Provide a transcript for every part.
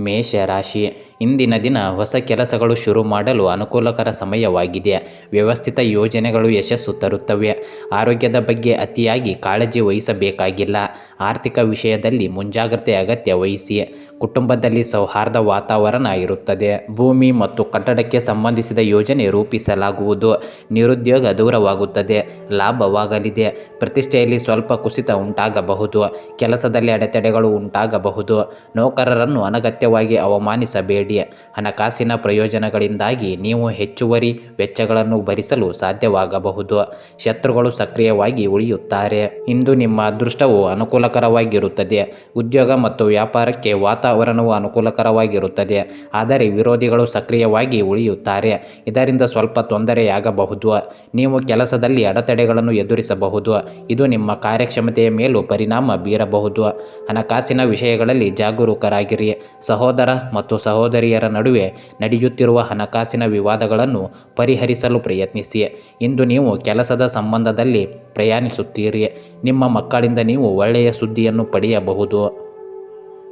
ಮೇಷ ರಾಶಿ ಇಂದಿನ ದಿನ ಹೊಸ ಕೆಲಸಗಳು ಶುರು ಮಾಡಲು ಅನುಕೂಲಕರ ಸಮಯವಾಗಿದೆ. ವ್ಯವಸ್ಥಿತ ಯೋಜನೆಗಳು ಯಶಸ್ಸು ತರುತ್ತವೆ. ಆರೋಗ್ಯದ ಬಗ್ಗೆ ಅತಿಯಾಗಿ ಕಾಳಜಿ ವಹಿಸಬೇಕಾಗಿಲ್ಲ. ಆರ್ಥಿಕ ವಿಷಯದಲ್ಲಿ ಮುಂಜಾಗ್ರತೆ ಅಗತ್ಯ ವಹಿಸಿ. ಕುಟುಂಬದಲ್ಲಿ ಸೌಹಾರ್ದ ವಾತಾವರಣ ಇರುತ್ತದೆ. ಭೂಮಿ ಮತ್ತು ಕಟ್ಟಡಕ್ಕೆ ಸಂಬಂಧಿಸಿದ ಯೋಜನೆ ರೂಪಿಸಲಾಗುವುದು. ನಿರುದ್ಯೋಗ ದೂರವಾಗುತ್ತದೆ. ಲಾಭವಾಗಲಿದೆ. ಪ್ರತಿಷ್ಠೆಯಲ್ಲಿ ಸ್ವಲ್ಪ ಕುಸಿತ ಉಂಟಾಗಬಹುದು. ಕೆಲಸದಲ್ಲಿ ಅಡೆತಡೆಗಳು ಉಂಟಾಗಬಹುದು. ನೌಕರರನ್ನು ಅನಗತ್ಯವಾಗಿ ಅವಮಾನಿಸಬೇಡಿ. ಹಣಕಾಸಿನ ಪ್ರಯೋಜನಗಳಿಂದಾಗಿ ನೀವು ಹೆಚ್ಚುವರಿ ವೆಚ್ಚಗಳನ್ನು ಭರಿಸಲು ಸಾಧ್ಯವಾಗಬಹುದು. ಶತ್ರುಗಳು ಸಕ್ರಿಯವಾಗಿ ಉಳಿಯುತ್ತಾರೆ. ಇಂದು ನಿಮ್ಮ ಅದೃಷ್ಟವು ಅನುಕೂಲಕರವಾಗಿರುತ್ತದೆ. ಉದ್ಯೋಗ ಮತ್ತು ವ್ಯಾಪಾರಕ್ಕೆ ವಾತಾವರಣವು ಅನುಕೂಲಕರವಾಗಿರುತ್ತದೆ. ಆದರೆ ವಿರೋಧಿಗಳು ಸಕ್ರಿಯವಾಗಿ ಉಳಿಯುತ್ತಾರೆ. ಇದರಿಂದ ಸ್ವಲ್ಪ ತೊಂದರೆಯಾಗಬಹುದು. ನೀವು ಕೆಲಸದಲ್ಲಿ ಅಡೆತಡೆಗಳನ್ನು ಎದುರಿಸಬಹುದು. ಇದು ನಿಮ್ಮ ಕಾರ್ಯಕ್ಷಮತೆಯ ಮೇಲೂ ಪರಿಣಾಮ ಬೀರಬಹುದು. ಹಣಕಾಸಿನ ವಿಷಯಗಳಲ್ಲಿ ಜಾಗರೂಕರಾಗಿರಿ. ಸಹೋದರ ಮತ್ತು ಸಹೋದರಿಯರ ನಡುವೆ ನಡೆಯುತ್ತಿರುವ ಹಣಕಾಸಿನ ವಿವಾದಗಳನ್ನು ಪರಿಹರಿಸಲು ಪ್ರಯತ್ನಿಸಿ. ಇಂದು ನೀವು ಕೆಲಸದ ಸಂಬಂಧದಲ್ಲಿ ಪ್ರಯಾಣಿಸುತ್ತೀರಿ. ನಿಮ್ಮ ಮಕ್ಕಳಿಂದ ನೀವು ಒಳ್ಳೆಯ ಸುದ್ದಿಯನ್ನು ಪಡೆಯಬಹುದು.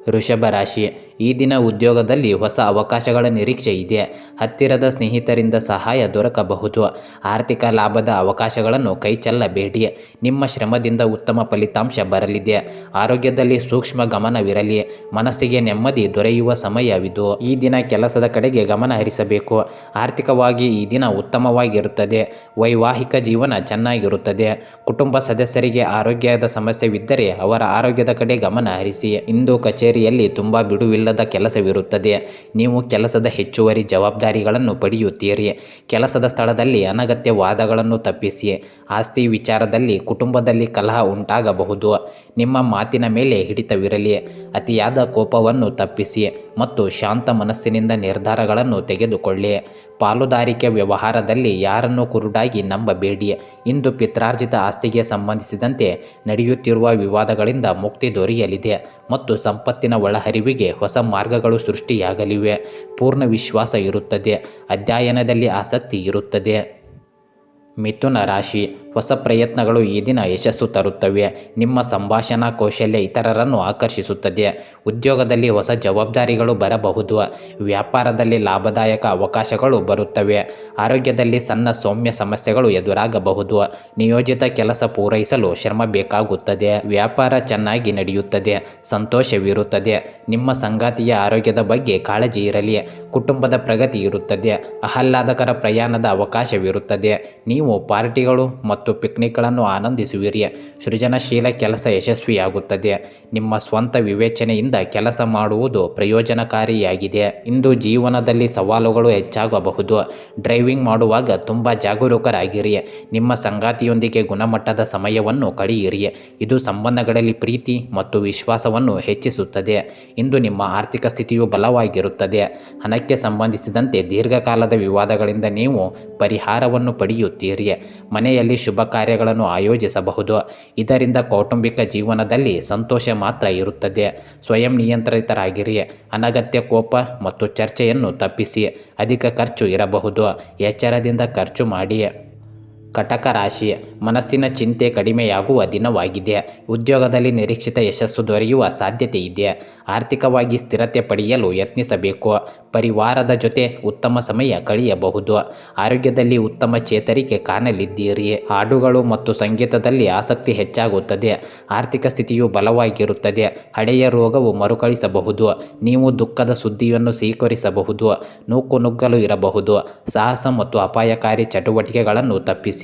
ವೃಷಭ ರಾಶಿ ಈ ದಿನ ಉದ್ಯೋಗದಲ್ಲಿ ಹೊಸ ಅವಕಾಶಗಳ ನಿರೀಕ್ಷೆ ಇದೆ. ಹತ್ತಿರದ ಸ್ನೇಹಿತರಿಂದ ಸಹಾಯ ದೊರಕಬಹುದು. ಆರ್ಥಿಕ ಲಾಭದ ಅವಕಾಶಗಳನ್ನು ಕೈಚೆಲ್ಲಬೇಡಿ. ನಿಮ್ಮ ಶ್ರಮದಿಂದ ಉತ್ತಮ ಫಲಿತಾಂಶ ಬರಲಿದೆ. ಆರೋಗ್ಯದಲ್ಲಿ ಸೂಕ್ಷ್ಮ ಗಮನವಿರಲಿ. ಮನಸ್ಸಿಗೆ ನೆಮ್ಮದಿ ದೊರೆಯುವ ಸಮಯವಿದು. ಈ ದಿನ ಕೆಲಸದ ಕಡೆಗೆ ಗಮನ ಹರಿಸಬೇಕು. ಆರ್ಥಿಕವಾಗಿ ಈ ದಿನ ಉತ್ತಮವಾಗಿರುತ್ತದೆ. ವೈವಾಹಿಕ ಜೀವನ ಚೆನ್ನಾಗಿರುತ್ತದೆ. ಕುಟುಂಬ ಸದಸ್ಯರಿಗೆ ಆರೋಗ್ಯದ ಸಮಸ್ಯೆವಿದ್ದರೆ ಅವರ ಆರೋಗ್ಯದ ಕಡೆ ಗಮನ ಹರಿಸಿ. ಇಂದು ಕಚೇರಿಯಲ್ಲಿ ತುಂಬ ಬಿಡುವಿಲ್ಲದ ಕೆಲಸವಿರುತ್ತದೆ. ನೀವು ಕೆಲಸದ ಹೆಚ್ಚುವರಿ ಜವಾಬ್ದಾರಿಗಳನ್ನು ಪಡೆಯುತ್ತೀರಿ. ಕೆಲಸದ ಸ್ಥಳದಲ್ಲಿ ಅನಗತ್ಯ ವಾದಗಳನ್ನು ತಪ್ಪಿಸಿ. ಆಸ್ತಿ ವಿಚಾರದಲ್ಲಿ ಕುಟುಂಬದಲ್ಲಿ ಕಲಹ ಉಂಟಾಗಬಹುದು. ನಿಮ್ಮ ಮಾತಿನ ಮೇಲೆ ಹಿಡಿತವಿರಲಿ. ಅತಿಯಾದ ಕೋಪವನ್ನು ತಪ್ಪಿಸಿ ಮತ್ತು ಶಾಂತ ಮನಸ್ಸಿನಿಂದ ನಿರ್ಧಾರಗಳನ್ನು ತೆಗೆದುಕೊಳ್ಳಿ. ಪಾಲುದಾರಿಕೆ ವ್ಯವಹಾರದಲ್ಲಿ ಯಾರನ್ನು ಕುರುಡಾಗಿ ನಂಬಬೇಡಿ. ಇಂದು ಪಿತ್ರಾರ್ಜಿತ ಆಸ್ತಿಗೆ ಸಂಬಂಧಿಸಿದಂತೆ ನಡೆಯುತ್ತಿರುವ ವಿವಾದಗಳಿಂದ ಮುಕ್ತಿ ದೊರೆಯಲಿದೆ ಮತ್ತು ಸಂಪತ್ತಿನ ಒಳಹರಿವಿಗೆ ಹೊಸ ಮಾರ್ಗಗಳು ಸೃಷ್ಟಿಯಾಗಲಿವೆ. ಪೂರ್ಣ ವಿಶ್ವಾಸ ಇರುತ್ತದೆ. ಅಧ್ಯಯನದಲ್ಲಿ ಆಸಕ್ತಿ ಇರುತ್ತದೆ. ಮಿಥುನ ರಾಶಿ. ಹೊಸ ಪ್ರಯತ್ನಗಳು ಈ ದಿನ ಯಶಸ್ಸು ತರುತ್ತವೆ. ನಿಮ್ಮ ಸಂಭಾಷಣಾ ಕೌಶಲ್ಯ ಇತರರನ್ನು ಆಕರ್ಷಿಸುತ್ತದೆ. ಉದ್ಯೋಗದಲ್ಲಿ ಹೊಸ ಜವಾಬ್ದಾರಿಗಳು ಬರಬಹುದು. ವ್ಯಾಪಾರದಲ್ಲಿ ಲಾಭದಾಯಕ ಅವಕಾಶಗಳು ಬರುತ್ತವೆ. ಆರೋಗ್ಯದಲ್ಲಿ ಸಣ್ಣ ಸೌಮ್ಯ ಸಮಸ್ಯೆಗಳು ಎದುರಾಗಬಹುದು. ನಿಯೋಜಿತ ಕೆಲಸ ಪೂರೈಸಲು ಶ್ರಮ ಬೇಕಾಗುತ್ತದೆ. ವ್ಯಾಪಾರ ಚೆನ್ನಾಗಿ ನಡೆಯುತ್ತದೆ. ಸಂತೋಷವಿರುತ್ತದೆ. ನಿಮ್ಮ ಸಂಗಾತಿಯ ಆರೋಗ್ಯದ ಬಗ್ಗೆ ಕಾಳಜಿ ಇರಲಿ. ಕುಟುಂಬದ ಪ್ರಗತಿ ಇರುತ್ತದೆ. ಆಹ್ಲಾದಕರ ಪ್ರಯಾಣದ ಅವಕಾಶವಿರುತ್ತದೆ. ನೀವು ಪಾರ್ಟಿಗಳು ಮತ್ತು ಪಿಕ್ನಿಕ್ಗಳನ್ನು ಆನಂದಿಸುವಿರಿ. ಸೃಜನಶೀಲ ಕೆಲಸ ಯಶಸ್ವಿಯಾಗುತ್ತದೆ. ನಿಮ್ಮ ಸ್ವಂತ ವಿವೇಚನೆಯಿಂದ ಕೆಲಸ ಮಾಡುವುದು ಪ್ರಯೋಜನಕಾರಿಯಾಗಿದೆ. ಇಂದು ಜೀವನದಲ್ಲಿ ಸವಾಲುಗಳು ಹೆಚ್ಚಾಗಬಹುದು. ಡ್ರೈವಿಂಗ್ ಮಾಡುವಾಗ ತುಂಬ ಜಾಗರೂಕರಾಗಿರಿ. ನಿಮ್ಮ ಸಂಗಾತಿಯೊಂದಿಗೆ ಗುಣಮಟ್ಟದ ಸಮಯವನ್ನು ಕಳೆಯಿರಿ. ಇದು ಸಂಬಂಧಗಳಲ್ಲಿ ಪ್ರೀತಿ ಮತ್ತು ವಿಶ್ವಾಸವನ್ನು ಹೆಚ್ಚಿಸುತ್ತದೆ. ಇಂದು ನಿಮ್ಮ ಆರ್ಥಿಕ ಸ್ಥಿತಿಯು ಬಲವಾಗಿರುತ್ತದೆ. ಹಣಕ್ಕೆ ಸಂಬಂಧಿಸಿದಂತೆ ದೀರ್ಘಕಾಲದ ವಿವಾದಗಳಿಂದ ನೀವು ಪರಿಹಾರವನ್ನು ಪಡೆಯುತ್ತೀರಿ. ಮನೆಯಲ್ಲಿ ಶುಭ ಕಾರ್ಯಗಳನ್ನು ಆಯೋಜಿಸಬಹುದು. ಇದರಿಂದ ಕೌಟುಂಬಿಕ ಜೀವನದಲ್ಲಿ ಸಂತೋಷ ಮಾತ್ರ ಇರುತ್ತದೆ. ಸ್ವಯಂ ನಿಯಂತ್ರಿತರಾಗಿರಿ. ಅನಗತ್ಯ ಕೋಪ ಮತ್ತು ಚರ್ಚೆಯನ್ನು ತಪ್ಪಿಸಿ. ಅಧಿಕ ಖರ್ಚು ಇರಬಹುದು. ಎಚ್ಚರದಿಂದ ಖರ್ಚು ಮಾಡಿ. ಕಟಕ ರಾಶಿ ಮನಸ್ಸಿನ ಚಿಂತೆ ಕಡಿಮೆಯಾಗುವ ದಿನವಾಗಿದೆ. ಉದ್ಯೋಗದಲ್ಲಿ ನಿರೀಕ್ಷಿತ ಯಶಸ್ಸು ದೊರೆಯುವ ಸಾಧ್ಯತೆ ಇದೆ. ಆರ್ಥಿಕವಾಗಿ ಸ್ಥಿರತೆ ಪಡೆಯಲು ಯತ್ನಿಸಬೇಕು. ಪರಿವಾರದ ಜೊತೆ ಉತ್ತಮ ಸಮಯ ಕಳೆಯಬಹುದು. ಆರೋಗ್ಯದಲ್ಲಿ ಉತ್ತಮ ಚೇತರಿಕೆ ಕಾಣಲಿದ್ದೀರಿ. ಹಾಡುಗಳು ಮತ್ತು ಸಂಗೀತದಲ್ಲಿ ಆಸಕ್ತಿ ಹೆಚ್ಚಾಗುತ್ತದೆ. ಆರ್ಥಿಕ ಸ್ಥಿತಿಯು ಬಲವಾಗಿರುತ್ತದೆ. ಹಳೆಯ ರೋಗವು ಮರುಕಳಿಸಬಹುದು. ನೀವು ದುಃಖದ ಸುದ್ದಿಯನ್ನು ಸ್ವೀಕರಿಸಬಹುದು. ನೂಕು ನುಗ್ಗಲು ಇರಬಹುದು. ಸಾಹಸ ಮತ್ತು ಅಪಾಯಕಾರಿ ಚಟುವಟಿಕೆಗಳನ್ನು ತಪ್ಪಿಸಿ.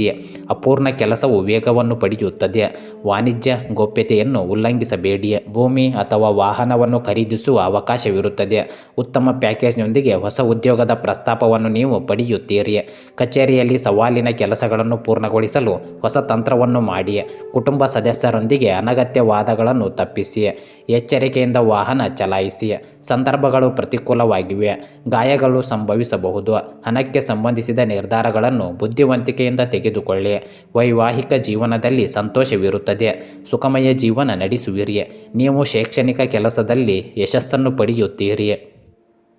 ಅಪೂರ್ಣ ಕೆಲಸವು ವೇಗವನ್ನು ಪಡೆಯುತ್ತದೆ. ವಾಣಿಜ್ಯ ಗೌಪ್ಯತೆಯನ್ನು ಉಲ್ಲಂಘಿಸಬೇಡಿ ಭೂಮಿ ಅಥವಾ ವಾಹನವನ್ನು ಖರೀದಿಸುವ ಅವಕಾಶವಿರುತ್ತದೆ. ಉತ್ತಮ ಪ್ಯಾಕೇಜ್ನೊಂದಿಗೆ ಹೊಸ ಉದ್ಯೋಗದ ಪ್ರಸ್ತಾಪವನ್ನು ನೀವು ಪಡೆಯುತ್ತೀರಿ ಕಚೇರಿಯಲ್ಲಿ ಸವಾಲಿನ ಕೆಲಸಗಳನ್ನು ಪೂರ್ಣಗೊಳಿಸಲು ಹೊಸ ತಂತ್ರವನ್ನು ಮಾಡಿ ಕುಟುಂಬ ಸದಸ್ಯರೊಂದಿಗೆ ಅನಗತ್ಯ ವಾದಗಳನ್ನು ತಪ್ಪಿಸಿ ಎಚ್ಚರಿಕೆಯಿಂದ ವಾಹನ ಚಲಾಯಿಸಿ ಸಂದರ್ಭಗಳು ಪ್ರತಿಕೂಲವಾಗಿವೆ. ಗಾಯಗಳು ಸಂಭವಿಸಬಹುದು. ಹಣಕ್ಕೆ ಸಂಬಂಧಿಸಿದ ನಿರ್ಧಾರಗಳನ್ನು ಬುದ್ಧಿವಂತಿಕೆಯಿಂದ ತೆಗೆದುಕೊಳ್ಳಿ. ವೈವಾಹಿಕ ಜೀವನದಲ್ಲಿ ಸಂತೋಷವಿರುತ್ತದೆ. ಸುಖಮಯ ಜೀವನ ನಡೆಸುವಿರಿ. ನೀವು ಶೈಕ್ಷಣಿಕ ಕೆಲಸದಲ್ಲಿ ಯಶಸ್ಸನ್ನು ಪಡೆಯುತ್ತೀರಿ.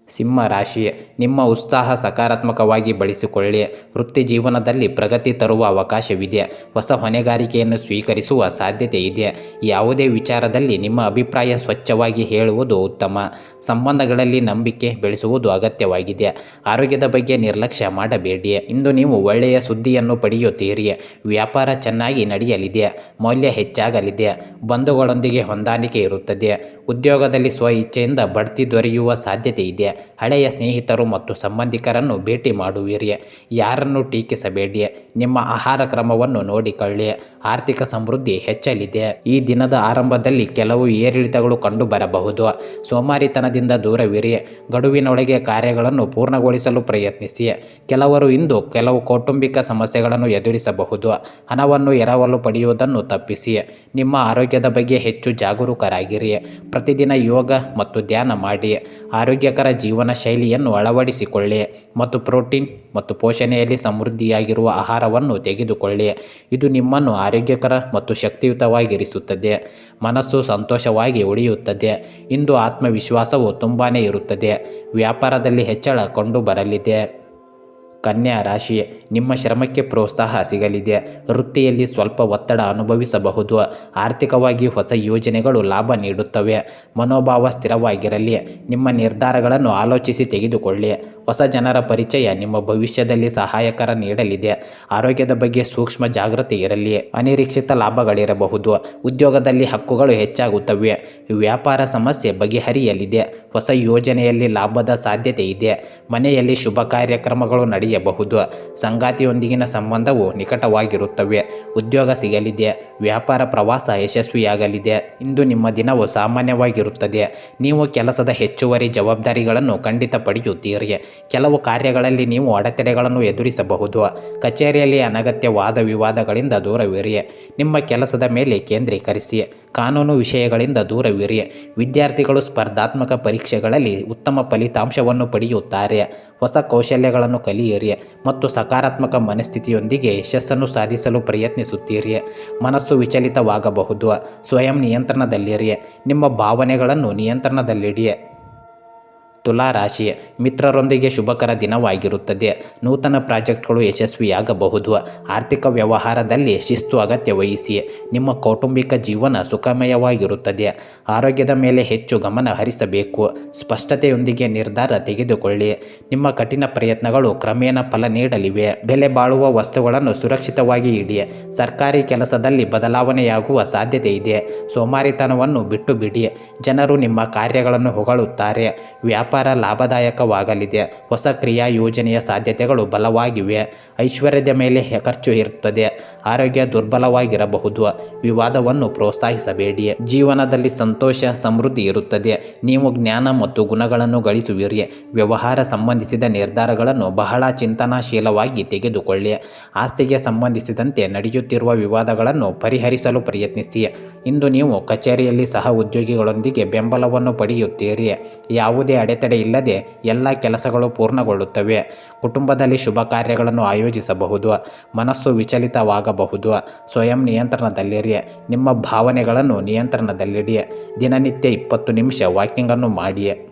ಸಿಂಹ ರಾಶಿ ನಿಮ್ಮ ಉತ್ಸಾಹ ಸಕಾರಾತ್ಮಕವಾಗಿ ಬಳಸಿಕೊಳ್ಳಿ. ವೃತ್ತಿ ಜೀವನದಲ್ಲಿ ಪ್ರಗತಿ ತರುವ ಅವಕಾಶವಿದೆ. ಹೊಸ ಹೊಣೆಗಾರಿಕೆಯನ್ನು ಸ್ವೀಕರಿಸುವ ಸಾಧ್ಯತೆ ಇದೆ. ಯಾವುದೇ ವಿಚಾರದಲ್ಲಿ ನಿಮ್ಮ ಅಭಿಪ್ರಾಯ ಸ್ವಚ್ಛವಾಗಿ ಹೇಳುವುದು ಉತ್ತಮ. ಸಂಬಂಧಗಳಲ್ಲಿ ನಂಬಿಕೆ ಬೆಳೆಸುವುದು ಅಗತ್ಯವಾಗಿದೆ. ಆರೋಗ್ಯದ ಬಗ್ಗೆ ನಿರ್ಲಕ್ಷ್ಯ ಮಾಡಬೇಡಿ. ಇಂದು ನೀವು ಒಳ್ಳೆಯ ಸುದ್ದಿಯನ್ನು ಪಡೆಯುತ್ತೀರಿ. ವ್ಯಾಪಾರ ಚೆನ್ನಾಗಿ ನಡೆಯಲಿದೆ. ಮೌಲ್ಯ ಹೆಚ್ಚಾಗಲಿದೆ. ಬಂಧುಗಳೊಂದಿಗೆ ಹೊಂದಾಣಿಕೆ ಇರುತ್ತದೆ. ಉದ್ಯೋಗದಲ್ಲಿ ಸ್ವ ಇಚ್ಛೆಯಿಂದ ಬಡ್ತಿ ದೊರೆಯುವ ಸಾಧ್ಯತೆ ಇದೆ. ಹಳೆಯ ಸ್ನೇಹಿತರು ಮತ್ತು ಸಂಬಂಧಿಕರನ್ನು ಭೇಟಿ ಮಾಡುವಿರಿ. ಯಾರನ್ನು ಟೀಕಿಸಬೇಡಿ. ನಿಮ್ಮ ಆಹಾರ ಕ್ರಮವನ್ನು ನೋಡಿಕೊಳ್ಳಿ ಆರ್ಥಿಕ ಸಮೃದ್ಧಿ ಹೆಚ್ಚಲಿದೆ. ಈ ದಿನದ ಆರಂಭದಲ್ಲಿ ಕೆಲವು ಏರಿಳಿತಗಳು ಕಂಡುಬರಬಹುದು. ಸೋಮಾರಿತನದಿಂದ ದೂರವಿರಿ. ಗಡುವಿನೊಳಗೆ ಕಾರ್ಯಗಳನ್ನು ಪೂರ್ಣಗೊಳಿಸಲು ಪ್ರಯತ್ನಿಸಿ. ಕೆಲವರು ಇಂದು ಕೆಲವು ಕೌಟುಂಬಿಕ ಸಮಸ್ಯೆಗಳನ್ನು ಎದುರಿಸಬಹುದು. ಹಣವನ್ನು ಎರವಲು ಪಡೆಯುವುದನ್ನು ತಪ್ಪಿಸಿ. ನಿಮ್ಮ ಆರೋಗ್ಯದ ಬಗ್ಗೆ ಹೆಚ್ಚು ಜಾಗರೂಕರಾಗಿರಿ. ಪ್ರತಿದಿನ ಯೋಗ ಮತ್ತು ಧ್ಯಾನ ಮಾಡಿ. ಆರೋಗ್ಯಕರ ಜೀವನ ಶೈಲಿಯನ್ನು ಅಳವಡಿಸಿಕೊಳ್ಳಿ ಮತ್ತು ಪ್ರೋಟೀನ್ ಮತ್ತು ಪೋಷಣೆಯಲ್ಲಿ ಸಮೃದ್ಧಿಯಾಗಿರುವ ಆಹಾರವನ್ನು ತೆಗೆದುಕೊಳ್ಳಿ. ಇದು ನಿಮ್ಮನ್ನು ಆರೋಗ್ಯಕರ ಮತ್ತು ಶಕ್ತಿಯುತವಾಗಿರಿಸುತ್ತದೆ. ಮನಸ್ಸು ಸಂತೋಷವಾಗಿ ಉಳಿಯುತ್ತದೆ. ಇಂದು ಆತ್ಮವಿಶ್ವಾಸವು ತುಂಬಾ ಇರುತ್ತದೆ. ವ್ಯಾಪಾರದಲ್ಲಿ ಹೆಚ್ಚಳ ಕಂಡುಬರಲಿದೆ. ಕನ್ಯಾ ರಾಶಿ ನಿಮ್ಮ ಶ್ರಮಕ್ಕೆ ಪ್ರೋತ್ಸಾಹ ಸಿಗಲಿದೆ. ವೃತ್ತಿಯಲ್ಲಿ ಸ್ವಲ್ಪ ಒತ್ತಡ ಅನುಭವಿಸಬಹುದು. ಆರ್ಥಿಕವಾಗಿ ಹೊಸ ಯೋಜನೆಗಳು ಲಾಭ ನೀಡುತ್ತವೆ. ಮನೋಭಾವ ಸ್ಥಿರವಾಗಿರಲಿ. ನಿಮ್ಮ ನಿರ್ಧಾರಗಳನ್ನು ಆಲೋಚಿಸಿ ತೆಗೆದುಕೊಳ್ಳಿ. ಹೊಸ ಜನರ ಪರಿಚಯ ನಿಮ್ಮ ಭವಿಷ್ಯದಲ್ಲಿ ಸಹಾಯಕರ ನೀಡಲಿದೆ. ಆರೋಗ್ಯದ ಬಗ್ಗೆ ಸೂಕ್ಷ್ಮ ಜಾಗೃತಿ ಇರಲಿ. ಅನಿರೀಕ್ಷಿತ ಲಾಭಗಳಿರಬಹುದು. ಉದ್ಯೋಗದಲ್ಲಿ ಹಕ್ಕುಗಳು ಹೆಚ್ಚಾಗುತ್ತವೆ. ವ್ಯಾಪಾರ ಸಮಸ್ಯೆ ಬಗೆಹರಿಯಲಿದೆ. ಹೊಸ ಯೋಜನೆಯಲ್ಲಿ ಲಾಭದ ಸಾಧ್ಯತೆ ಇದೆ. ಮನೆಯಲ್ಲಿ ಶುಭ ಕಾರ್ಯಕ್ರಮಗಳು ನಡೆಯಬಹುದು. ಸಂಗಾತಿಯೊಂದಿಗಿನ ಸಂಬಂಧವು ನಿಕಟವಾಗಿರುತ್ತವೆ. ಉದ್ಯೋಗ ಸಿಗಲಿದೆ. ವ್ಯಾಪಾರ ಪ್ರವಾಸ ಯಶಸ್ವಿಯಾಗಲಿದೆ. ಇಂದು ನಿಮ್ಮ ದಿನವು ಸಾಮಾನ್ಯವಾಗಿರುತ್ತದೆ. ನೀವು ಕೆಲಸದ ಹೆಚ್ಚುವರಿ ಜವಾಬ್ದಾರಿಗಳನ್ನು ಖಂಡಿತ ಪಡೆಯುತ್ತೀರಿ. ಕೆಲವು ಕಾರ್ಯಗಳಲ್ಲಿ ನೀವು ಅಡೆತಡೆಗಳನ್ನು ಎದುರಿಸಬಹುದು. ಕಚೇರಿಯಲ್ಲಿ ಅನಗತ್ಯ ವಾದ ವಿವಾದಗಳಿಂದ ದೂರವಿರಿ. ನಿಮ್ಮ ಕೆಲಸದ ಮೇಲೆ ಕೇಂದ್ರೀಕರಿಸಿ. ಕಾನೂನು ವಿಷಯಗಳಿಂದ ದೂರವಿರಿ. ವಿದ್ಯಾರ್ಥಿಗಳು ಸ್ಪರ್ಧಾತ್ಮಕ ಪರೀಕ್ಷೆಗಳಲ್ಲಿ ಉತ್ತಮ ಫಲಿತಾಂಶವನ್ನು ಪಡೆಯುತ್ತಾರೆ. ಹೊಸ ಕೌಶಲ್ಯಗಳನ್ನು ಕಲಿಯಿರಿ ಮತ್ತು ಸಕಾರಾತ್ಮಕ ಮನಸ್ಥಿತಿಯೊಂದಿಗೆ ಯಶಸ್ಸನ್ನು ಸಾಧಿಸಲು ಪ್ರಯತ್ನಿಸುತ್ತೀರಿ. ಮನಸ್ಸು ವಿಚಲಿತವಾಗಬಹುದು. ಸ್ವಯಂ ನಿಯಂತ್ರಣದಲ್ಲಿರಿ. ನಿಮ್ಮ ಭಾವನೆಗಳನ್ನು ನಿಯಂತ್ರಣದಲ್ಲಿಡಿ. ತುಲಾ ರಾಶಿ ಮಿತ್ರರೊಂದಿಗೆ ಶುಭಕರ ದಿನವಾಗಿರುತ್ತದೆ. ನೂತನ ಪ್ರಾಜೆಕ್ಟ್ಗಳು ಯಶಸ್ವಿಯಾಗಬಹುದು. ಆರ್ಥಿಕ ವ್ಯವಹಾರದಲ್ಲಿ ಶಿಸ್ತು ಅಗತ್ಯ ವಹಿಸಿ. ನಿಮ್ಮ ಕೌಟುಂಬಿಕ ಜೀವನ ಸುಖಮಯವಾಗಿರುತ್ತದೆ. ಆರೋಗ್ಯದ ಮೇಲೆ ಹೆಚ್ಚು ಗಮನ ಹರಿಸಬೇಕು. ಸ್ಪಷ್ಟತೆಯೊಂದಿಗೆ ನಿರ್ಧಾರ ತೆಗೆದುಕೊಳ್ಳಿ. ನಿಮ್ಮ ಕಠಿಣ ಪ್ರಯತ್ನಗಳು ಕ್ರಮೇಣ ಫಲ ನೀಡಲಿವೆ. ಬೆಲೆ ಬಾಳುವ ವಸ್ತುಗಳನ್ನು ಸುರಕ್ಷಿತವಾಗಿ ಇಡಿ. ಸರ್ಕಾರಿ ಕೆಲಸದಲ್ಲಿ ಬದಲಾವಣೆಯಾಗುವ ಸಾಧ್ಯತೆ ಇದೆ. ಸೋಮಾರಿತನವನ್ನು ಬಿಟ್ಟು ಬಿಡಿ ಜನರು ನಿಮ್ಮ ಕಾರ್ಯಗಳನ್ನು ಹೊಗಳುತ್ತಾರೆ. ವ್ಯಾಪಾರ ಲಾಭದಾಯಕವಾಗಲಿದೆ. ಹೊಸ ಕ್ರಿಯಾ ಯೋಜನೆಯ ಸಾಧ್ಯತೆಗಳು ಬಲವಾಗಿವೆ. ಐಶ್ವರ್ಯದ ಮೇಲೆ ಖರ್ಚು ಇರುತ್ತದೆ. ಆರೋಗ್ಯ ದುರ್ಬಲವಾಗಿರಬಹುದು. ವಿವಾದವನ್ನು ಪ್ರೋತ್ಸಾಹಿಸಬೇಡಿ. ಜೀವನದಲ್ಲಿ ಸಂತೋಷ, ಸಮೃದ್ಧಿ ಇರುತ್ತದೆ. ನೀವು ಜ್ಞಾನ ಮತ್ತು ಗುಣಗಳನ್ನು ಗಳಿಸುವಿರಿ. ವ್ಯವಹಾರ ಸಂಬಂಧಿಸಿದ ನಿರ್ಧಾರಗಳನ್ನು ಬಹಳ ಚಿಂತನಾಶೀಲವಾಗಿ ತೆಗೆದುಕೊಳ್ಳಿ. ಆಸ್ತಿಗೆ ಸಂಬಂಧಿಸಿದಂತೆ ನಡೆಯುತ್ತಿರುವ ವಿವಾದಗಳನ್ನು ಪರಿಹರಿಸಲು ಪ್ರಯತ್ನಿಸಿ. ಇಂದು ನೀವು ಕಚೇರಿಯಲ್ಲಿ ಸಹ ಉದ್ಯೋಗಿಗಳೊಂದಿಗೆ ಬೆಂಬಲವನ್ನು ಪಡೆಯುತ್ತೀರಿ. ಯಾವುದೇ ಅಡೆತಡೆ ಇಲ್ಲದೆ ಎಲ್ಲ ಕೆಲಸಗಳು ಪೂರ್ಣಗೊಳ್ಳುತ್ತವೆ. ಕುಟುಂಬದಲ್ಲಿ ಶುಭ ಕಾರ್ಯಗಳನ್ನು ಆಯೋಜಿಸಬಹುದು. ಮನಸ್ಸು ವಿಚಲಿತವಾಗಬಹುದು. ಸ್ವಯಂ ನಿಯಂತ್ರಣದಲ್ಲಿರಿ. ನಿಮ್ಮ ಭಾವನೆಗಳನ್ನು ನಿಯಂತ್ರಣದಲ್ಲಿಡಿ. ದಿನನಿತ್ಯ ಇಪ್ಪತ್ತು ನಿಮಿಷ ವಾಕಿಂಗನ್ನು ಮಾಡಿ.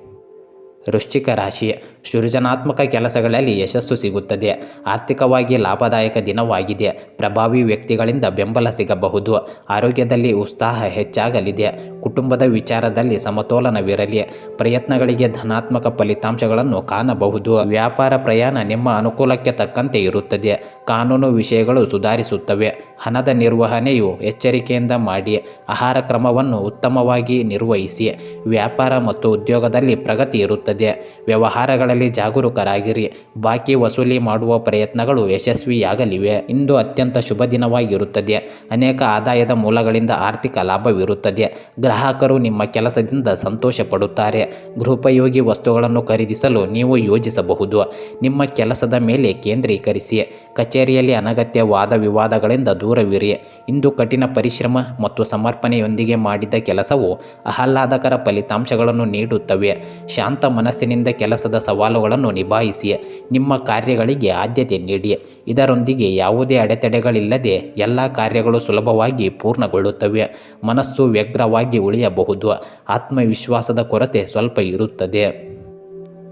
ವೃಶ್ಚಿಕ ರಾಶಿ. ಸೃಜನಾತ್ಮಕ ಕೆಲಸಗಳಲ್ಲಿ ಯಶಸ್ಸು ಸಿಗುತ್ತದೆ. ಆರ್ಥಿಕವಾಗಿ ಲಾಭದಾಯಕ ದಿನವಾಗಿದೆ. ಪ್ರಭಾವಿ ವ್ಯಕ್ತಿಗಳಿಂದ ಬೆಂಬಲ ಸಿಗಬಹುದು. ಆರೋಗ್ಯದಲ್ಲಿ ಉತ್ಸಾಹ ಹೆಚ್ಚಾಗಲಿದೆ. ಕುಟುಂಬದ ವಿಚಾರದಲ್ಲಿ ಸಮತೋಲನವಿರಲಿ. ಪ್ರಯತ್ನಗಳಿಗೆ ಧನಾತ್ಮಕ ಫಲಿತಾಂಶಗಳನ್ನು ಕಾಣಬಹುದು. ವ್ಯಾಪಾರ ಪ್ರಯಾಣ ನಿಮ್ಮ ಅನುಕೂಲಕ್ಕೆ ತಕ್ಕಂತೆ ಇರುತ್ತದೆ. ಕಾನೂನು ವಿಷಯಗಳು ಸುಧಾರಿಸುತ್ತವೆ. ಹಣದ ನಿರ್ವಹಣೆಯು ಎಚ್ಚರಿಕೆಯಿಂದ ಮಾಡಿ. ಆಹಾರ ಕ್ರಮವನ್ನು ಉತ್ತಮವಾಗಿ ನಿರ್ವಹಿಸಿ. ವ್ಯಾಪಾರ ಮತ್ತು ಉದ್ಯೋಗದಲ್ಲಿ ಪ್ರಗತಿ ಇರುತ್ತದೆ. ವ್ಯವಹಾರಗಳಲ್ಲಿ ಜಾಗರೂಕರಾಗಿರಿ. ಬಾಕಿ ವಸೂಲಿ ಮಾಡುವ ಪ್ರಯತ್ನಗಳು ಯಶಸ್ವಿಯಾಗಲಿವೆ. ಇಂದು ಅತ್ಯಂತ ಶುಭ ದಿನವಾಗಿರುತ್ತದೆ. ಅನೇಕ ಆದಾಯದ ಮೂಲಗಳಿಂದ ಆರ್ಥಿಕ ಲಾಭವಿರುತ್ತದೆ. ಗ್ರಾಹಕರು ನಿಮ್ಮ ಕೆಲಸದಿಂದ ಸಂತೋಷ ಪಡುತ್ತಾರೆ ಗೃಹೋಪಯೋಗಿ ವಸ್ತುಗಳನ್ನು ಖರೀದಿಸಲು ನೀವು ಯೋಜಿಸಬಹುದು. ನಿಮ್ಮ ಕೆಲಸದ ಮೇಲೆ ಕೇಂದ್ರೀಕರಿಸಿ. ಕಚೇರಿಯಲ್ಲಿ ಅನಗತ್ಯ ವಾದ ವಿವಾದಗಳಿಂದ ದೂರವಿರಿ. ಇಂದು ಕಠಿಣ ಪರಿಶ್ರಮ ಮತ್ತು ಸಮರ್ಪಣೆಯೊಂದಿಗೆ ಮಾಡಿದ ಕೆಲಸವು ಆಹ್ಲಾದಕರ ಫಲಿತಾಂಶಗಳನ್ನು ನೀಡುತ್ತವೆ. ಶಾಂತ ಮನಸ್ಸಿನಿಂದ ಕೆಲಸದ ಸವಾಲುಗಳನ್ನು ನಿಭಾಯಿಸಿ. ನಿಮ್ಮ ಕಾರ್ಯಗಳಿಗೆ ಆದ್ಯತೆ ನೀಡಿ. ಇದರೊಂದಿಗೆ ಯಾವುದೇ ಅಡೆತಡೆಗಳಿಲ್ಲದೆ ಎಲ್ಲ ಕಾರ್ಯಗಳು ಸುಲಭವಾಗಿ ಪೂರ್ಣಗೊಳ್ಳುತ್ತವೆ. ಮನಸ್ಸು ವ್ಯಗ್ರವಾಗಿ ಉಳಿಯಬಹುದು. ಆತ್ಮವಿಶ್ವಾಸದ ಕೊರತೆ ಸ್ವಲ್ಪ ಇರುತ್ತದೆ.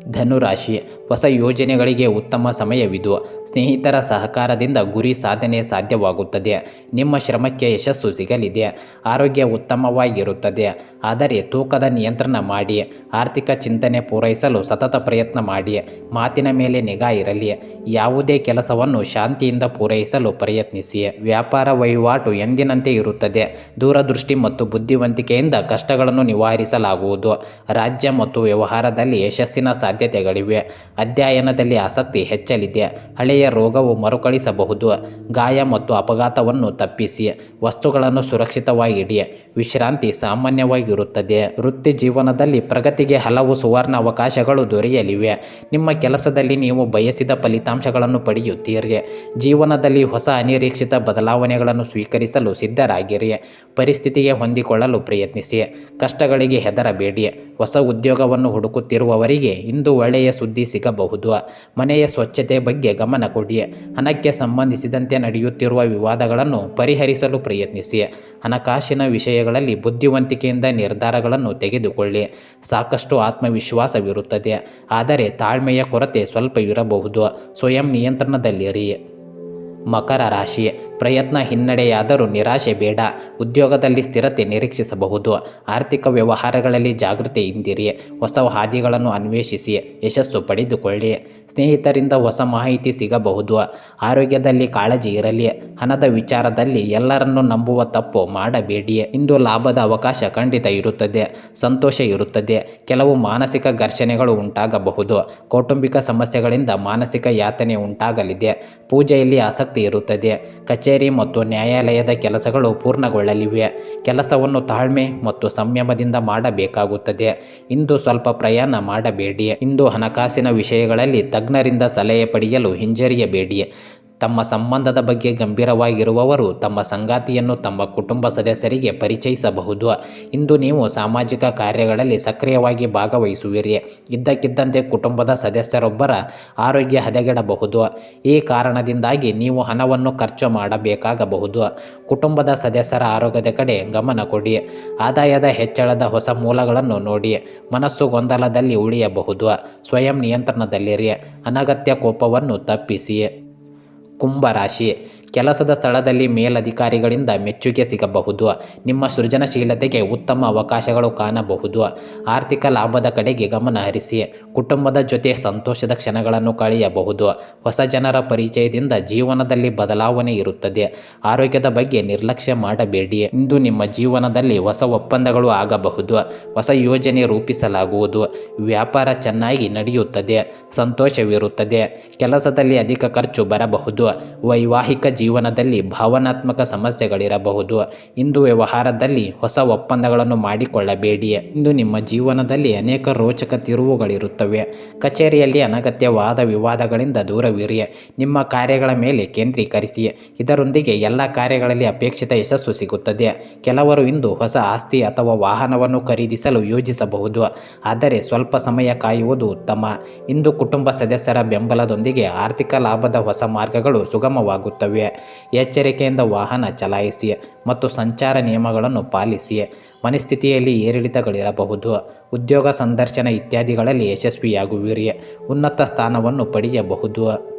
ಧನುರಾಶಿ, ಹೊಸ ಯೋಜನೆಗಳಿಗೆ ಉತ್ತಮ ಸಮಯವಿದು. ಸ್ನೇಹಿತರ ಸಹಕಾರದಿಂದ ಗುರಿ ಸಾಧನೆ ಸಾಧ್ಯವಾಗುತ್ತದೆ. ನಿಮ್ಮ ಶ್ರಮಕ್ಕೆ ಯಶಸ್ಸು ಸಿಗಲಿದೆ. ಆರೋಗ್ಯ ಉತ್ತಮವಾಗಿರುತ್ತದೆ. ಆದರೆ ತೂಕದ ನಿಯಂತ್ರಣ ಮಾಡಿ. ಆರ್ಥಿಕ ಚಿಂತನೆ ಪೂರೈಸಲು ಸತತ ಪ್ರಯತ್ನ ಮಾಡಿ. ಮಾತಿನ ಮೇಲೆ ನಿಗಾ ಇರಲಿ. ಯಾವುದೇ ಕೆಲಸವನ್ನು ಶಾಂತಿಯಿಂದ ಪೂರೈಸಲು ಪ್ರಯತ್ನಿಸಿ. ವ್ಯಾಪಾರ ವಹಿವಾಟು ಎಂದಿನಂತೆ ಇರುತ್ತದೆ. ದೂರದೃಷ್ಟಿ ಮತ್ತು ಬುದ್ಧಿವಂತಿಕೆಯಿಂದ ಕಷ್ಟಗಳನ್ನು ನಿವಾರಿಸಲಾಗುವುದು. ರಾಜ್ಯ ಮತ್ತು ವ್ಯವಹಾರದಲ್ಲಿ ಯಶಸ್ಸಿನ ಸಾಧ್ಯತೆಗಳಿವೆ. ಅಧ್ಯಯನದಲ್ಲಿ ಆಸಕ್ತಿ ಹೆಚ್ಚಲಿದೆ. ಹಳೆಯ ರೋಗವು ಮರುಕಳಿಸಬಹುದು. ಗಾಯ ಮತ್ತು ಅಪಘಾತವನ್ನು ತಪ್ಪಿಸಿ. ವಸ್ತುಗಳನ್ನು ಸುರಕ್ಷಿತವಾಗಿಡಿ ವಿಶ್ರಾಂತಿ ಸಾಮಾನ್ಯವಾಗಿರುತ್ತದೆ. ವೃತ್ತಿ ಜೀವನದಲ್ಲಿ ಪ್ರಗತಿಗೆ ಹಲವು ಸುವರ್ಣ ಅವಕಾಶಗಳು ದೊರೆಯಲಿವೆ. ನಿಮ್ಮ ಕೆಲಸದಲ್ಲಿ ನೀವು ಬಯಸಿದ ಫಲಿತಾಂಶಗಳನ್ನು ಪಡೆಯುತ್ತೀರಿ. ಜೀವನದಲ್ಲಿ ಹೊಸ ಅನಿರೀಕ್ಷಿತ ಬದಲಾವಣೆಗಳನ್ನು ಸ್ವೀಕರಿಸಲು ಸಿದ್ಧರಾಗಿರಿ. ಪರಿಸ್ಥಿತಿಗೆ ಹೊಂದಿಕೊಳ್ಳಲು ಪ್ರಯತ್ನಿಸಿ. ಕಷ್ಟಗಳಿಗೆ ಹೆದರಬೇಡಿ. ಹೊಸ ಉದ್ಯೋಗವನ್ನು ಹುಡುಕುತ್ತಿರುವವರಿಗೆ ಇಂದು ಒಳ್ಳೆಯ ಸುದ್ದಿ ಸಿಗಬಹುದು. ಮನೆಯ ಸ್ವಚ್ಛತೆ ಬಗ್ಗೆ ಗಮನ ಕೊಡಿ. ಹಣಕ್ಕೆ ಸಂಬಂಧಿಸಿದಂತೆ ನಡೆಯುತ್ತಿರುವ ವಿವಾದಗಳನ್ನು ಪರಿಹರಿಸಲು ಪ್ರಯತ್ನಿಸಿ. ಹಣಕಾಸಿನ ವಿಷಯಗಳಲ್ಲಿ ಬುದ್ಧಿವಂತಿಕೆಯಿಂದ ನಿರ್ಧಾರಗಳನ್ನು ತೆಗೆದುಕೊಳ್ಳಿ. ಸಾಕಷ್ಟು ಆತ್ಮವಿಶ್ವಾಸವಿರುತ್ತದೆ. ಆದರೆ ತಾಳ್ಮೆಯ ಕೊರತೆ ಸ್ವಲ್ಪ ಇರಬಹುದು. ಸ್ವಯಂ ನಿಯಂತ್ರಣದಲ್ಲಿರಿ. ಮಕರ ರಾಶಿ. ಪ್ರಯತ್ನ ಹಿನ್ನಡೆಯಾದರೂ ನಿರಾಶೆ ಬೇಡ. ಉದ್ಯೋಗದಲ್ಲಿ ಸ್ಥಿರತೆ ನಿರೀಕ್ಷಿಸಬಹುದು. ಆರ್ಥಿಕ ವ್ಯವಹಾರಗಳಲ್ಲಿ ಜಾಗೃತಿ ಇಂದಿರಿ ಹೊಸ ಹಾದಿಗಳನ್ನು ಅನ್ವೇಷಿಸಿ. ಯಶಸ್ಸು ಪಡೆದುಕೊಳ್ಳಿ. ಸ್ನೇಹಿತರಿಂದ ಹೊಸ ಮಾಹಿತಿ ಸಿಗಬಹುದು. ಆರೋಗ್ಯದಲ್ಲಿ ಕಾಳಜಿ ಇರಲಿ. ಹಣದ ವಿಚಾರದಲ್ಲಿ ಎಲ್ಲರನ್ನೂ ನಂಬುವ ತಪ್ಪು ಮಾಡಬೇಡಿ. ಇಂದು ಲಾಭದ ಅವಕಾಶ ಖಂಡಿತ ಇರುತ್ತದೆ. ಸಂತೋಷ ಇರುತ್ತದೆ. ಕೆಲವು ಮಾನಸಿಕ ಘರ್ಷಣೆಗಳು ಉಂಟಾಗಬಹುದು. ಕೌಟುಂಬಿಕ ಸಮಸ್ಯೆಗಳಿಂದ ಮಾನಸಿಕ ಯಾತನೆ ಉಂಟಾಗಲಿದೆ. ಪೂಜೆಯಲ್ಲಿ ಆಸಕ್ತಿ ಇರುತ್ತದೆ. ಕಚೇರಿ ಮತ್ತು ನ್ಯಾಯಾಲಯದ ಕೆಲಸಗಳು ಪೂರ್ಣಗೊಳ್ಳಲಿವೆ. ಕೆಲಸವನ್ನು ತಾಳ್ಮೆ ಮತ್ತು ಸಂಯಮದಿಂದ ಮಾಡಬೇಕಾಗುತ್ತದೆ. ಇಂದು ಸ್ವಲ್ಪ ಪ್ರಯಾಣ ಮಾಡಬೇಡಿ. ಇಂದು ಹಣಕಾಸಿನ ವಿಷಯಗಳಲ್ಲಿ ತಜ್ಞರಿಂದ ಸಲಹೆ ಪಡೆಯಲು ಹಿಂಜರಿಯಬೇಡಿ. ತಮ್ಮ ಸಂಬಂಧದ ಬಗ್ಗೆ ಗಂಭೀರವಾಗಿರುವವರು ತಮ್ಮ ಸಂಗಾತಿಯನ್ನು ತಮ್ಮ ಕುಟುಂಬ ಸದಸ್ಯರಿಗೆ ಪರಿಚಯಿಸಬಹುದು. ಇಂದು ನೀವು ಸಾಮಾಜಿಕ ಕಾರ್ಯಗಳಲ್ಲಿ ಸಕ್ರಿಯವಾಗಿ ಭಾಗವಹಿಸುವಿರಿ. ಇದ್ದಕ್ಕಿದ್ದಂತೆ ಕುಟುಂಬದ ಸದಸ್ಯರೊಬ್ಬರ ಆರೋಗ್ಯ ಹದಗೆಡಬಹುದು. ಈ ಕಾರಣದಿಂದಾಗಿ ನೀವು ಹಣವನ್ನು ಖರ್ಚು ಮಾಡಬೇಕಾಗಬಹುದು. ಕುಟುಂಬದ ಸದಸ್ಯರ ಆರೋಗ್ಯದ ಕಡೆ ಗಮನ ಕೊಡಿ. ಆದಾಯದ ಹೆಚ್ಚಳದ ಹೊಸ ಮೂಲಗಳನ್ನು ನೋಡಿ. ಮನಸ್ಸು ಗೊಂದಲದಲ್ಲಿ ಉಳಿಯಬಹುದು. ಸ್ವಯಂ ನಿಯಂತ್ರಣದಲ್ಲಿರಿ. ಅನಗತ್ಯ ಕೋಪವನ್ನು ತಪ್ಪಿಸಿ. कुंभ राशि है। ಕೆಲಸದ ಸ್ಥಳದಲ್ಲಿ ಮೇಲಧಿಕಾರಿಗಳಿಂದ ಮೆಚ್ಚುಗೆ ಸಿಗಬಹುದು. ನಿಮ್ಮ ಸೃಜನಶೀಲತೆಗೆ ಉತ್ತಮ ಅವಕಾಶಗಳು ಕಾಣಬಹುದು. ಆರ್ಥಿಕ ಲಾಭದ ಕಡೆಗೆ ಗಮನ ಹರಿಸಿ. ಕುಟುಂಬದ ಜೊತೆ ಸಂತೋಷದ ಕ್ಷಣಗಳನ್ನು ಕಳೆಯಬಹುದು. ಹೊಸ ಜನರ ಪರಿಚಯದಿಂದ ಜೀವನದಲ್ಲಿ ಬದಲಾವಣೆ ಇರುತ್ತದೆ. ಆರೋಗ್ಯದ ಬಗ್ಗೆ ನಿರ್ಲಕ್ಷ್ಯ ಮಾಡಬೇಡಿ. ಇಂದು ನಿಮ್ಮ ಜೀವನದಲ್ಲಿ ಹೊಸ ಒಪ್ಪಂದಗಳು ಆಗಬಹುದು. ಹೊಸ ಯೋಜನೆ ರೂಪಿಸಲಾಗುವುದು. ವ್ಯಾಪಾರ ಚೆನ್ನಾಗಿ ನಡೆಯುತ್ತದೆ. ಸಂತೋಷವಿರುತ್ತದೆ. ಕೆಲಸದಲ್ಲಿ ಅಧಿಕ ಖರ್ಚು ಬರಬಹುದು. ವೈವಾಹಿಕ ಜೀವನದಲ್ಲಿ ಭಾವನಾತ್ಮಕ ಸಮಸ್ಯೆಗಳಿರಬಹುದು. ಇಂದು ವ್ಯವಹಾರದಲ್ಲಿ ಹೊಸ ಒಪ್ಪಂದಗಳನ್ನು ಮಾಡಿಕೊಳ್ಳಬೇಡಿ. ಇಂದು ನಿಮ್ಮ ಜೀವನದಲ್ಲಿ ಅನೇಕ ರೋಚಕ ತಿರುವುಗಳಿರುತ್ತವೆ. ಕಚೇರಿಯಲ್ಲಿ ಅನಗತ್ಯವಾದ ವಿವಾದಗಳಿಂದ ದೂರವಿರಿ. ನಿಮ್ಮ ಕಾರ್ಯಗಳ ಮೇಲೆ ಕೇಂದ್ರೀಕರಿಸಿ. ಇದರೊಂದಿಗೆ ಎಲ್ಲ ಕಾರ್ಯಗಳಲ್ಲಿ ಅಪೇಕ್ಷಿತ ಯಶಸ್ಸು ಸಿಗುತ್ತದೆ. ಕೆಲವರು ಇಂದು ಹೊಸ ಆಸ್ತಿ ಅಥವಾ ವಾಹನವನ್ನು ಖರೀದಿಸಲು ಯೋಜಿಸಬಹುದು. ಆದರೆ ಸ್ವಲ್ಪ ಸಮಯ ಕಾಯುವುದು ಉತ್ತಮ. ಇಂದು ಕುಟುಂಬ ಸದಸ್ಯರ ಬೆಂಬಲದೊಂದಿಗೆ ಆರ್ಥಿಕ ಲಾಭದ ಹೊಸ ಮಾರ್ಗಗಳು ಸುಗಮವಾಗುತ್ತವೆ. ಎಚ್ಚರಿಕೆಯಿಂದ ವಾಹನ ಚಲಾಯಿಸಿ ಮತ್ತು ಸಂಚಾರ ನಿಯಮಗಳನ್ನು ಪಾಲಿಸಿ ಮನಸ್ಥಿತಿಯಲ್ಲಿ ಏರಿಳಿತಗಳಿರಬಹುದು. ಉದ್ಯೋಗ ಸಂದರ್ಶನ ಇತ್ಯಾದಿಗಳಲ್ಲಿ ಯಶಸ್ವಿಯಾಗುವಿರಿ ಉನ್ನತ ಸ್ಥಾನವನ್ನು ಪಡೆಯಬಹುದು.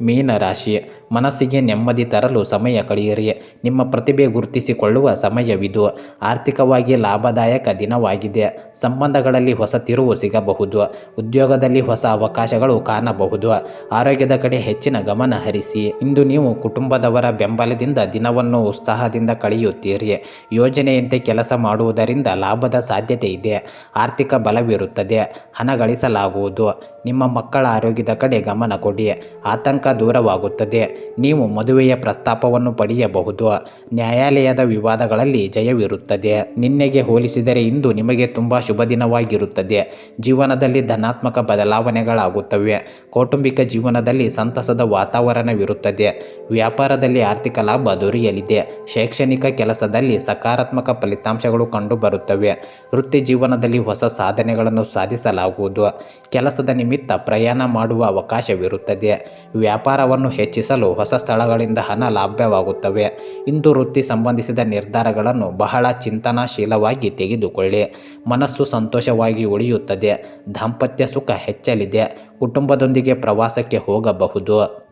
ಮೀನರಾಶಿ ಮನಸ್ಸಿಗೆ ನೆಮ್ಮದಿ ತರಲು ಸಮಯ ಕಳೆಯಿರಿ. ನಿಮ್ಮ ಪ್ರತಿಭೆ ಗುರುತಿಸಿಕೊಳ್ಳುವ ಸಮಯವಿದು. ಆರ್ಥಿಕವಾಗಿ ಲಾಭದಾಯಕ ದಿನವಾಗಿದೆ. ಸಂಬಂಧಗಳಲ್ಲಿ ಹೊಸ ತಿರುವು ಸಿಗಬಹುದು. ಉದ್ಯೋಗದಲ್ಲಿ ಹೊಸ ಅವಕಾಶಗಳು ಕಾಣಬಹುದು. ಆರೋಗ್ಯದ ಕಡೆ ಹೆಚ್ಚಿನ ಗಮನ ಹರಿಸಿ. ಇಂದು ನೀವು ಕುಟುಂಬದವರ ಬೆಂಬಲದಿಂದ ದಿನವನ್ನು ಉತ್ಸಾಹದಿಂದ ಕಳೆಯುತ್ತೀರಿ. ಯೋಜನೆಯಂತೆ ಕೆಲಸ ಮಾಡುವುದರಿಂದ ಲಾಭದ ಸಾಧ್ಯತೆ ಇದೆ. ಆರ್ಥಿಕ ಬಲವಿರುತ್ತದೆ. ಹಣ ಗಳಿಸಲಾಗುವುದು. ನಿಮ್ಮ ಮಕ್ಕಳ ಆರೋಗ್ಯದ ಕಡೆ ಗಮನ ಕೊಡಿ. ಆತಂಕ ದೂರವಾಗುತ್ತದೆ. ನೀವು ಮದುವೆಯ ಪ್ರಸ್ತಾಪವನ್ನು ಪಡೆಯಬಹುದು. ನ್ಯಾಯಾಲಯದ ವಿವಾದಗಳಲ್ಲಿ ಜಯವಿರುತ್ತದೆ. ನಿನ್ನೆಗೆ ಹೋಲಿಸಿದರೆ ಇಂದು ನಿಮಗೆ ತುಂಬ ಶುಭ ದಿನವಾಗಿರುತ್ತದೆ. ಜೀವನದಲ್ಲಿ ಧನಾತ್ಮಕ ಬದಲಾವಣೆಗಳಾಗುತ್ತವೆ. ಕೌಟುಂಬಿಕ ಜೀವನದಲ್ಲಿ ಸಂತಸದ ವಾತಾವರಣವಿರುತ್ತದೆ. ವ್ಯಾಪಾರದಲ್ಲಿ ಆರ್ಥಿಕ ಲಾಭ ದೊರೆಯಲಿದೆ. ಶೈಕ್ಷಣಿಕ ಕೆಲಸದಲ್ಲಿ ಸಕಾರಾತ್ಮಕ ಫಲಿತಾಂಶಗಳು ಕಂಡುಬರುತ್ತವೆ. ವೃತ್ತಿ ಜೀವನದಲ್ಲಿ ಹೊಸ ಸಾಧನೆಗಳನ್ನು ಸಾಧಿಸಲಾಗುವುದು. ಕೆಲಸದ ನಿಮಿತ್ತ ಪ್ರಯಾಣ ಮಾಡುವ ಅವಕಾಶವಿರುತ್ತದೆ. ವ್ಯಾಪಾರವನ್ನು ಹೆಚ್ಚಿಸಲು ಹೊಸ ಸ್ಥಳಗಳಿಂದ ಹಣ ಲಭ್ಯವಾಗುತ್ತವೆ. ಇಂದು ವೃತ್ತಿ ಸಂಬಂಧಿಸಿದ ನಿರ್ಧಾರಗಳನ್ನು ಬಹಳ ಚಿಂತನಾಶೀಲವಾಗಿ ತೆಗೆದುಕೊಳ್ಳಿ. ಮನಸ್ಸು ಸಂತೋಷವಾಗಿ ಉಳಿಯುತ್ತದೆ. ದಾಂಪತ್ಯ ಸುಖ ಹೆಚ್ಚಲಿದೆ. ಕುಟುಂಬದೊಂದಿಗೆ ಪ್ರವಾಸಕ್ಕೆ ಹೋಗಬಹುದು.